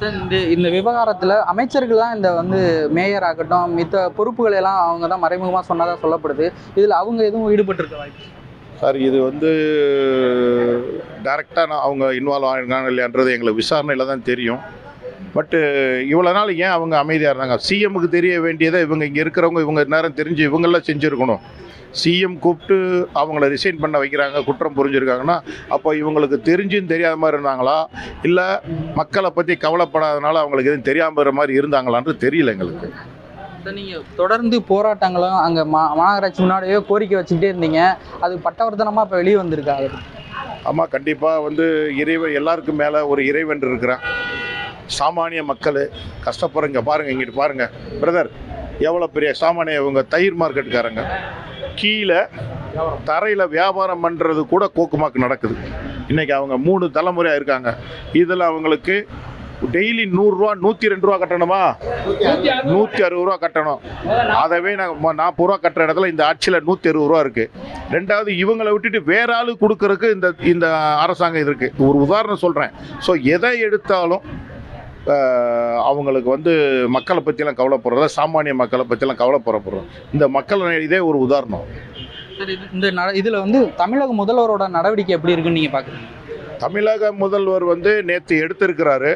Sir இந்த இந்த விவகாரத்தில் அமைச்சர்கள் தான் இந்த வந்து மேயர் ஆகட்டும் மித்த பொறுப்புகளை எல்லாம் அவங்க தான் மறைமுகமாக சொன்னதாக சொல்லப்படுது. இதில் அவங்க எதுவும் ஈடுபட்டிருக்க வாய்ப்பு சார் இது வந்து டைரெக்டாக அவங்க இன்வால்வ் ஆகிருக்காங்க இல்லையான்றது எங்களுக்கு விசாரணையில் தான் தெரியும். பட்டு இவ்வளோ நாள் ஏன் அவங்க அமைதியாக இருந்தாங்க? சிஎம்முக்கு தெரிய வேண்டியதை இவங்க இங்கே இருக்கிறவங்க இவங்க நேரம் தெரிஞ்சு இவங்கெல்லாம் செஞ்சுருக்கணும். சிஎம் கூப்பிட்டு அவங்கள ரிசைன் பண்ண வைக்கிறாங்க குற்றம் புரிஞ்சிருக்காங்கன்னா அப்போ இவங்களுக்கு தெரிஞ்சும் தெரியாத மாதிரி இருந்தாங்களா? இல்லை மக்களை பற்றி கவலைப்படாதனால அவங்களுக்கு எதுவும் தெரியாமல் மாதிரி இருந்தாங்களான்றது தெரியல எங்களுக்கு. நீங்கள் தொடர்ந்து போராட்டங்களும் அங்கே மா மாநகராட்சி முன்னாடியே கோரிக்கை வச்சுக்கிட்டே இருந்தீங்க. அது பட்டவர்த்தனமாக இப்போ வெளியே வந்திருக்கா? ஆமாம் கண்டிப்பாக வந்து இறைவன் எல்லாருக்கும் மேலே ஒரு இறைவன் இருக்கிறான். சாமானிய மக்கள் கஷ்டப்படுறங்க பாருங்கள் இங்கிட்டு பாருங்கள் பிரதர் எவ்வளோ பெரிய சாமானிய இவங்க தயிர் மார்க்கெட்டுக்காரங்க? கீழே தரையில் வியாபாரம் பண்ணுறது கூட கோக்குமாக்கு நடக்குது. இன்றைக்கி அவங்க மூணு தலைமுறையாக இருக்காங்க. இதில் அவங்களுக்கு டெய்லி நூறுரூவா நூற்றி ரெண்டு ரூபா கட்டணுமா? நூற்றி அறுபது ரூபா கட்டணும். அதவே நாங்கள் நாற்பது ரூபா கட்டுற இடத்துல இந்த ஆட்சியில் நூற்றி அறுபது ரூபா இருக்குது ரெண்டாவது இவங்களை விட்டுட்டு வேற ஆளு கொடுக்கறதுக்கு இந்த இந்த அரசாங்கம் இது இருக்குது ஒரு உதாரணம் சொல்கிறேன் ஸோ எதை எடுத்தாலும் அவங்களுக்கு வந்து மக்களை பற்றிலாம் கவலைப்படுறத சாமானிய மக்களை பற்றிலாம் கவலைப்படுறோம். இந்த மக்கள் இதே ஒரு உதாரணம். இந்த இதில் வந்து தமிழக முதல்வரோட நடவடிக்கை எப்படி இருக்குன்னு நீங்கள் பார்க்குறீங்க தமிழக முதல்வர் வந்து நேற்று எடுத்திருக்கிறாரு.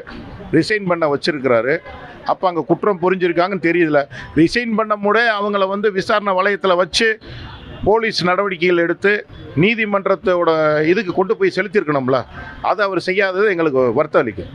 ரிசைன் பண்ண வச்சிருக்கிறாரு. அப்போ அங்கே குற்றம் புரிஞ்சிருக்காங்கன்னு தெரியுதுல. ரிசைன் பண்ண முட அவங்கள வந்து விசாரணை வளையத்தில் வச்சு போலீஸ் நடவடிக்கைகள் எடுத்து நீதிமன்றத்தோட இதுக்கு கொண்டு போய் செலுத்தியிருக்கணும்ல. அதை அவர் செய்யாதது எங்களுக்கு வருத்தம் அளிக்கும்.